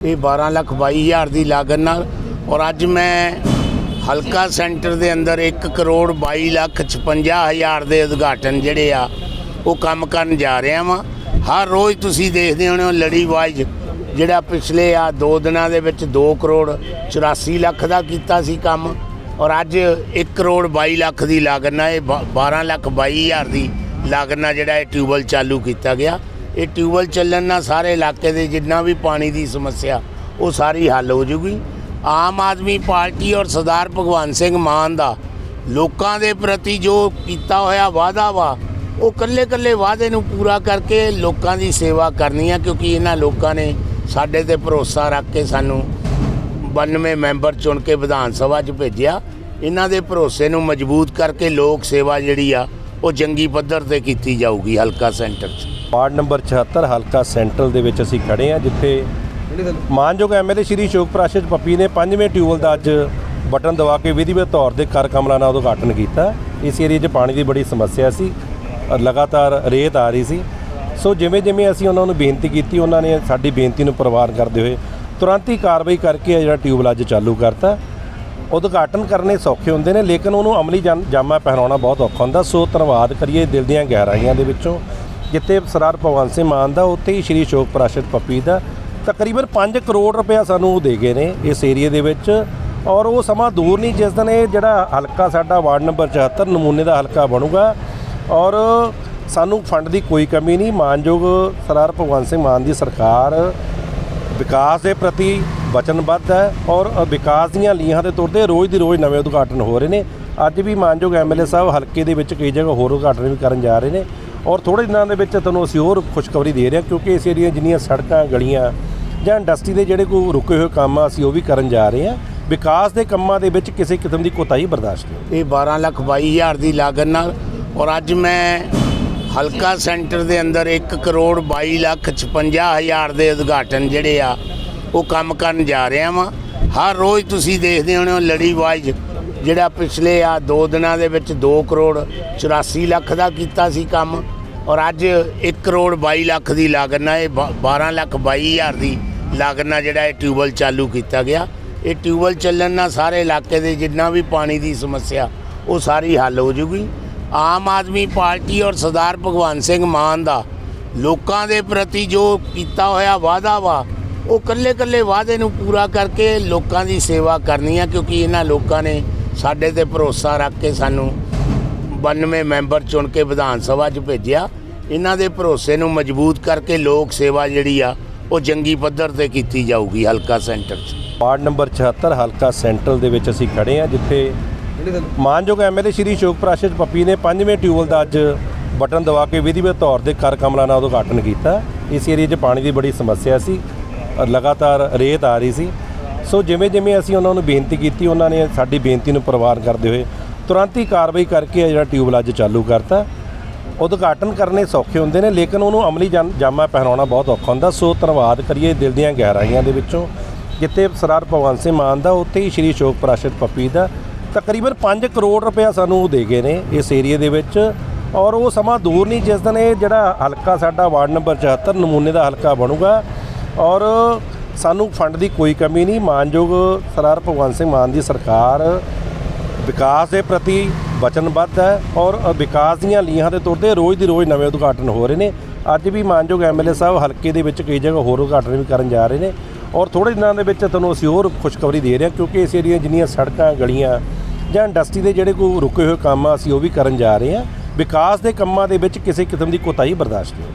ਇਹ 12 ਲੱਖ 22 ਹਜ਼ਾਰ ਦੀ ਲਾਗਤ ਨਾਲ ਔਰ ਅੱਜ ਮੈਂ ਹਲਕਾ ਸੈਂਟਰ ਦੇ ਅੰਦਰ 1 ਕਰੋੜ 22 ਲੱਖ 56 ਹਜ਼ਾਰ ਦੇ ਉਦਘਾਟਨ ਜਿਹੜੇ ਆ, ਉਹ ਕੰਮ ਕਰਨ ਜਾ ਰਿਹਾ ਵਾਂ। ਹਰ ਰੋਜ਼ ਤੁਸੀਂ ਦੇਖਦੇ ਹੋਣੇ ਹੋ ਲੜੀ ਵਾਈਜ਼ ਜਿਹੜਾ ਪਿਛਲੇ ਆ 2 ਦਿਨਾਂ ਦੇ ਵਿੱਚ 2 ਕਰੋੜ 84 ਲੱਖ ਦਾ ਕੀਤਾ ਸੀ ਕੰਮ ਔਰ ਅੱਜ 1 ਕਰੋੜ 22 ਲੱਖ ਦੀ ਲਾਗਤ ਨਾਲ ਇਹ ਬ- 12 ਲੱਖ 22 ਹਜ਼ਾਰ ਦੀ ਲਾਗਤ ਨਾਲ ਜਿਹੜਾ ਇਹ ਟਿਊਬਲ ਚਾਲੂ ਕੀਤਾ ਗਿਆ। ਇਹ ਟਿਊਬਲ ਚੱਲਣ ਨਾਲ ਸਾਰੇ ਇਲਾਕੇ ਦੇ ਜਿੰਨਾ ਵੀ ਪਾਣੀ ਦੀ ਸਮੱਸਿਆ, ਉਹ ਸਾਰੀ ਹੱਲ ਹੋ ਜੂਗੀ। ਆਮ ਆਦਮੀ ਪਾਰਟੀ ਔਰ ਸਰਦਾਰ ਭਗਵੰਤ ਸਿੰਘ ਮਾਨ ਦਾ ਲੋਕਾਂ ਦੇ ਪ੍ਰਤੀ ਜੋ ਕੀਤਾ ਹੋਇਆ ਵਾਅਦਾ ਵਾ, ਉਹ ਕੱਲੇ ਕੱਲੇ ਵਾਅਦੇ ਨੂੰ ਪੂਰਾ ਕਰਕੇ ਲੋਕਾਂ ਦੀ ਸੇਵਾ ਕਰਨੀ ਆ, ਕਿਉਂਕਿ ਇਹਨਾਂ ਲੋਕਾਂ ਨੇ ਸਾਡੇ ਤੇ ਭਰੋਸਾ ਰੱਖ ਕੇ ਸਾਨੂੰ 92 ਮੈਂਬਰ ਚੁਣ ਕੇ ਵਿਧਾਨ ਸਭਾ 'ਚ ਭੇਜਿਆ। ਇਹਨਾਂ ਦੇ ਭਰੋਸੇ ਨੂੰ ਮਜ਼ਬੂਤ ਕਰਕੇ ਲੋਕ ਸੇਵਾ ਜਿਹੜੀ ਆ, ਉਹ ਜੰਗੀ ਪੱਧਰ ਤੇ ਕੀਤੀ ਜਾਊਗੀ ਹਲਕਾ ਸੈਂਟਰ 'ਚ। ਵਾਰਡ ਨੰਬਰ 76 ਹਲਕਾ ਸੈਂਟਰਲ ਦੇ ਵਿੱਚ ਅਸੀਂ ਖੜੇ ਹਾਂ ਜਿੱਥੇ ਮਾਨਯੋਗ ਐਮਐਲਏ ਸ਼੍ਰੀ ਅਸ਼ੋਕ ਪ੍ਰਾਸ਼ਦ ਪੱਪੀ ਨੇ ਪੰਜਵੇਂ ਟਿਊਬਲ ਦਾ ਅੱਜ ਬਟਨ ਦਬਾ ਕੇ ਵਿਧੀਵਤ ਤੌਰ ਤੇ ਕਰ ਕਮਲਾ ਨਾਲ ਉਦਘਾਟਨ ਕੀਤਾ। ਇਸ ਏਰੀਏ 'ਚ ਪਾਣੀ ਦੀ ਬੜੀ ਸਮੱਸਿਆ ਸੀ ਲਗਾਤਾਰ ਰੇਤ ਆ ਰਹੀ ਸੀ। ਸੋ ਜਿਵੇਂ ਜਿਵੇਂ ਅਸੀਂ ਉਹਨਾਂ ਨੂੰ ਬੇਨਤੀ ਕੀਤੀ ਉਹਨਾਂ ਨੇ ਸਾਡੀ ਬੇਨਤੀ ਨੂੰ ਪ੍ਰਵਾਨ ਕਰਦੇ ਹੋਏ ਤੁਰੰਤ ਹੀ ਕਾਰਵਾਈ ਕਰਕੇ ਇਹ ਜਿਹੜਾ ਟਿਊਬਲ ਅੱਜ ਚਾਲੂ ਕਰਤਾ। ਉਦਘਾਟਨ ਕਰਨੇ ਸੌਖੇ ਹੁੰਦੇ ਨੇ ਲੇਕਿਨ ਉਹਨੂੰ ਅਮਲੀ ਜਾਮਾ ਪਹਿਨਾਉਣਾ ਬਹੁਤ ਔਖਾ ਹੁੰਦਾ। ਸੋ ਧੰਨਵਾਦ ਕਰੀਏ ਦਿਲ ਦੀਆਂ ਗਹਿਰਾਈਆਂ ਦੇ ਵਿੱਚੋਂ। ਜਿੱਥੇ ਸਰਦਾਰ ਭਗਵੰਤ ਸਿੰਘ ਮਾਨ ਦਾ, ਉੱਥੇ ਹੀ ਸ਼੍ਰੀ ਅਸ਼ੋਕ ਪ੍ਰਾਸ਼ਦ ਪੱਪੀ ਦਾ। ਤਕਰੀਬਨ 5 ਕਰੋੜ ਰੁਪਇਆ ਸਾਨੂੰ ਉਹ ਦੇ ਗਏ ਨੇ ਇਸ ਏਰੀਏ ਦੇ ਵਿੱਚ। ਔਰ ਉਹ ਸਮਾਂ ਦੂਰ ਨਹੀਂ, ਜਿਸ ਦਿਨ ਇਹ ਜਿਹੜਾ ਹਲਕਾ ਸਾਡਾ ਵਾਰਡ ਨੰਬਰ 74 ਨਮੂਨੇ ਦਾ ਹਲਕਾ ਬਣੂਗਾ। ਔਰ ਸਾਨੂੰ ਫੰਡ ਦੀ ਕੋਈ ਕਮੀ ਨਹੀਂ, ਮਾਨਯੋਗ ਸਰਦਾਰ ਭਗਵੰਤ ਸਿੰਘ ਮਾਨ ਦੀ ਸਰਕਾਰ ਵਿਕਾਸ ਦੇ ਪ੍ਰਤੀ ਵਚਨਬੱਧ ਹੈ ਔਰ ਵਿਕਾਸ ਦੀਆਂ ਲੀਹਾਂ ਤੇ ਤੁਰਦੇ ਰੋਜ਼ ਦੀ ਰੋਜ਼ ਨਵੇਂ ਉਦਘਾਟਨ ਹੋ ਰਹੇ ਨੇ। ਅੱਜ ਵੀ ਮਾਨਯੋਗ ਐਮਐਲਏ ਸਾਹਿਬ ਹਲਕੇ ਦੇ ਵਿੱਚ ਕਈ ਜਗ੍ਹਾ ਹੋਰ ਉਦਘਾਟਨ ਵੀ ਕਰਨ ਜਾ ਰਹੇ ਨੇ। ਔਰ ਥੋੜੇ ਦਿਨਾਂ ਦੇ ਵਿੱਚ ਤੁਹਾਨੂੰ ਅਸੀਂ ਹੋਰ ਖੁਸ਼ਖਬਰੀ ਦੇ ਰਹੇ ਹਾਂ ਕਿਉਂਕਿ ਇਸ ਏਰੀਆ ਜਿੰਨੀਆਂ ਸੜਕਾਂ, ਗਲੀਆਂ ਜਾਂ ਇੰਡਸਟਰੀ ਦੇ ਜਿਹੜੇ ਕੋਈ ਰੁਕੇ ਹੋਏ ਕੰਮ ਆ, ਅਸੀਂ ਉਹ ਵੀ ਕਰਨ ਜਾ ਰਹੇ ਹਾਂ। ਵਿਕਾਸ ਦੇ ਕੰਮਾਂ ਦੇ ਵਿੱਚ ਕਿਸੇ ਕਿਸਮ ਦੀ ਕੋਤਾਹੀ ਬਰਦਾਸ਼ਤ ਨਹੀਂ ਇਹ 12 ਲੱਖ 22 ਹਜ਼ਾਰ ਦੀ ਲਾਗਤ ਨਾਲ ਔਰ ਅੱਜ ਮੈਂ ਹਲਕਾ ਸੈਂਟਰ ਦੇ ਅੰਦਰ 1 ਕਰੋੜ 22 ਲੱਖ 56 ਹਜ਼ਾਰ ਦੇ ਉਦਘਾਟਨ ਜਿਹੜੇ ਆ, ਉਹ ਕੰਮ ਕਰਨ ਜਾ ਰਿਹਾ ਵਾਂ। ਹਰ ਰੋਜ਼ ਤੁਸੀਂ ਦੇਖਦੇ ਹੋਣੇ ਹੋ ਲੜੀ ਵਾਈਜ਼ ਜਿਹੜਾ ਪਿਛਲੇ ਆ 2 ਦਿਨਾਂ ਦੇ ਵਿੱਚ 2 ਕਰੋੜ 84 ਲੱਖ ਦਾ ਕੀਤਾ ਸੀ ਕੰਮ ਔਰ ਅੱਜ 1 ਕਰੋੜ 22 ਲੱਖ ਦੀ ਲਾਗਤ ਨਾਲ ਇਹ ਬ- 12 ਲੱਖ 22 ਹਜ਼ਾਰ ਦੀ ਲਾਗਤ ਨਾਲ ਜਿਹੜਾ ਇਹ ਟਿਊਬਲ ਚਾਲੂ ਕੀਤਾ ਗਿਆ। ਇਹ ਟਿਊਬਲ ਚੱਲਣ ਨਾਲ ਸਾਰੇ ਇਲਾਕੇ ਦੇ ਜਿੰਨਾ ਵੀ ਪਾਣੀ ਦੀ ਸਮੱਸਿਆ, ਉਹ ਸਾਰੀ ਹੱਲ ਹੋ ਜੂਗੀ। ਆਮ ਆਦਮੀ ਪਾਰਟੀ ਔਰ ਸਰਦਾਰ ਭਗਵੰਤ ਸਿੰਘ ਮਾਨ ਦਾ ਲੋਕਾਂ ਦੇ ਪ੍ਰਤੀ ਜੋ ਕੀਤਾ ਹੋਇਆ ਵਾਅਦਾ ਵਾ, ਉਹ ਕੱਲੇ ਕੱਲੇ ਵਾਅਦੇ ਨੂੰ ਪੂਰਾ ਕਰਕੇ ਲੋਕਾਂ ਦੀ ਸੇਵਾ ਕਰਨੀ ਆ, ਕਿਉਂਕਿ ਇਹਨਾਂ ਲੋਕਾਂ ਨੇ ਸਾਡੇ ਤੇ ਭਰੋਸਾ ਰੱਖ ਕੇ ਸਾਨੂੰ 92 ਮੈਂਬਰ ਚੁਣ ਕੇ ਵਿਧਾਨ ਸਭਾ 'ਚ ਭੇਜਿਆ। ਇਹਨਾਂ ਦੇ ਭਰੋਸੇ ਨੂੰ ਮਜ਼ਬੂਤ ਕਰਕੇ ਲੋਕ ਸੇਵਾ ਜਿਹੜੀ ਆ, ਉਹ ਜੰਗੀ ਪੱਧਰ ਤੇ ਕੀਤੀ ਜਾਊਗੀ ਹਲਕਾ ਸੈਂਟਰ 'ਚ। ਵਾਰਡ ਨੰਬਰ 76 ਹਲਕਾ ਸੈਂਟਰਲ ਦੇ ਵਿੱਚ ਅਸੀਂ ਖੜੇ ਹਾਂ, ਜਿੱਥੇ ਮਾਨਯੋਗ ਐਮਐਲਏ ਸ਼੍ਰੀ ਅਸ਼ੋਕ ਪ੍ਰਾਸ਼ਦ ਪੱਪੀ ਨੇ ਪੰਜਵੇਂ ਟਿਊਬਲ ਦਾ ਅੱਜ ਬਟਨ ਦਬਾ ਕੇ ਵਿਧੀਵਤ ਤੌਰ ਤੇ ਕਰ ਕਮਲਾ ਨਾਲ ਉਦਘਾਟਨ ਕੀਤਾ। ਇਸ ਏਰੀਏ 'ਚ ਪਾਣੀ ਦੀ ਬੜੀ ਸਮੱਸਿਆ ਸੀ ਲਗਾਤਾਰ ਰੇਤ ਆ ਰਹੀ ਸੀ। ਸੋ ਜਿਵੇਂ ਜਿਵੇਂ ਅਸੀਂ ਉਹਨਾਂ ਨੂੰ ਬੇਨਤੀ ਕੀਤੀ, ਉਹਨਾਂ ਨੇ ਸਾਡੀ ਬੇਨਤੀ ਨੂੰ ਪ੍ਰਵਾਨ ਕਰਦੇ ਹੋਏ ਤੁਰੰਤ ਹੀ ਕਾਰਵਾਈ ਕਰਕੇ ਇਹ ਜਿਹੜਾ ਟਿਊਬਲ ਅੱਜ ਚਾਲੂ ਕਰਤਾ। ਉਦਘਾਟਨ ਕਰਨੇ ਸੌਖੇ ਹੁੰਦੇ ਨੇ, ਲੇਕਿਨ ਉਹਨੂੰ ਅਮਲੀ ਜਨ- ਜਾਮਾ ਪਹਿਨਾਉਣਾ ਬਹੁਤ ਔਖਾ ਹੁੰਦਾ। ਸੋ ਧੰਨਵਾਦ ਕਰੀਏ ਦਿਲ ਦੀਆਂ ਗਹਿਰਾਈਆਂ ਦੇ ਵਿੱਚੋਂ, ਜਿੱਥੇ ਸਰਦਾਰ ਭਗਵੰਤ ਸਿੰਘ ਮਾਨ ਦਾ, ਉੱਥੇ ਹੀ ਸ਼੍ਰੀ ਅਸ਼ੋਕ ਪ੍ਰਾਸ਼ਦ ਪੱਪੀ ਦਾ। ਤਕਰੀਬਨ 5 ਕਰੋੜ ਰੁਪਇਆ ਸਾਨੂੰ ਉਹ ਦੇ ਗਏ ਨੇ ਇਸ ਏਰੀਏ ਦੇ ਵਿੱਚ ਔਰ ਉਹ ਸਮਾਂ ਦੂਰ ਨਹੀਂ, ਜਿਸ ਦਿਨ ਇਹ ਜਿਹੜਾ ਹਲਕਾ ਸਾਡਾ ਵਾਰਡ ਨੰਬਰ 74 ਨਮੂਨੇ ਦਾ ਹਲਕਾ ਬਣੂਗਾ। ਔਰ ਸਾਨੂੰ ਫੰਡ ਦੀ ਕੋਈ ਕਮੀ ਨਹੀਂ, ਮਾਨਯੋਗ ਸਰਦਾਰ ਭਗਵੰਤ ਸਿੰਘ ਮਾਨ ਦੀ ਸਰਕਾਰ ਵਿਕਾਸ ਦੇ ਪ੍ਰਤੀ ਵਚਨਬੱਧ ਹੈ ਔਰ ਵਿਕਾਸ ਦੀਆਂ ਲੀਹਾਂ ਤੇ ਤੁਰਦੇ ਰੋਜ਼ ਦੀ ਰੋਜ਼ ਨਵੇਂ ਉਦਘਾਟਨ ਹੋ ਰਹੇ ਨੇ। ਅੱਜ ਵੀ ਮਾਨਯੋਗ ਐਮਐਲਏ ਸਾਹਿਬ ਹਲਕੇ ਦੇ ਵਿੱਚ ਕਈ ਜਗ੍ਹਾ ਹੋਰ ਉਦਘਾਟਨ ਵੀ ਕਰਨ ਜਾ ਰਹੇ ਨੇ ਔਰ ਥੋੜੇ ਦਿਨਾਂ ਦੇ ਵਿੱਚ ਤੁਹਾਨੂੰ ਅਸੀਂ ਹੋਰ ਖੁਸ਼ਖਬਰੀ ਦੇ ਰਹੇ ਹਾਂ ਕਿਉਂਕਿ ਇਸ ਏਰੀਆ ਜਿੰਨੀਆਂ ਸੜਕਾਂ, ਗਲੀਆਂ ਜਾਂ ਇੰਡਸਟਰੀ ਦੇ ਜਿਹੜੇ ਕੋਈ ਰੁਕੇ ਹੋਏ ਕੰਮ ਆ, ਅਸੀਂ ਉਹ ਵੀ ਕਰਨ ਜਾ ਰਹੇ ਹਾਂ। ਵਿਕਾਸ ਦੇ ਕੰਮਾਂ ਦੇ ਵਿੱਚ ਕਿਸੇ ਕਿਸਮ ਦੀ ਕੋਤਾਹੀ ਬਰਦਾਸ਼ਤ ਨਹੀਂ।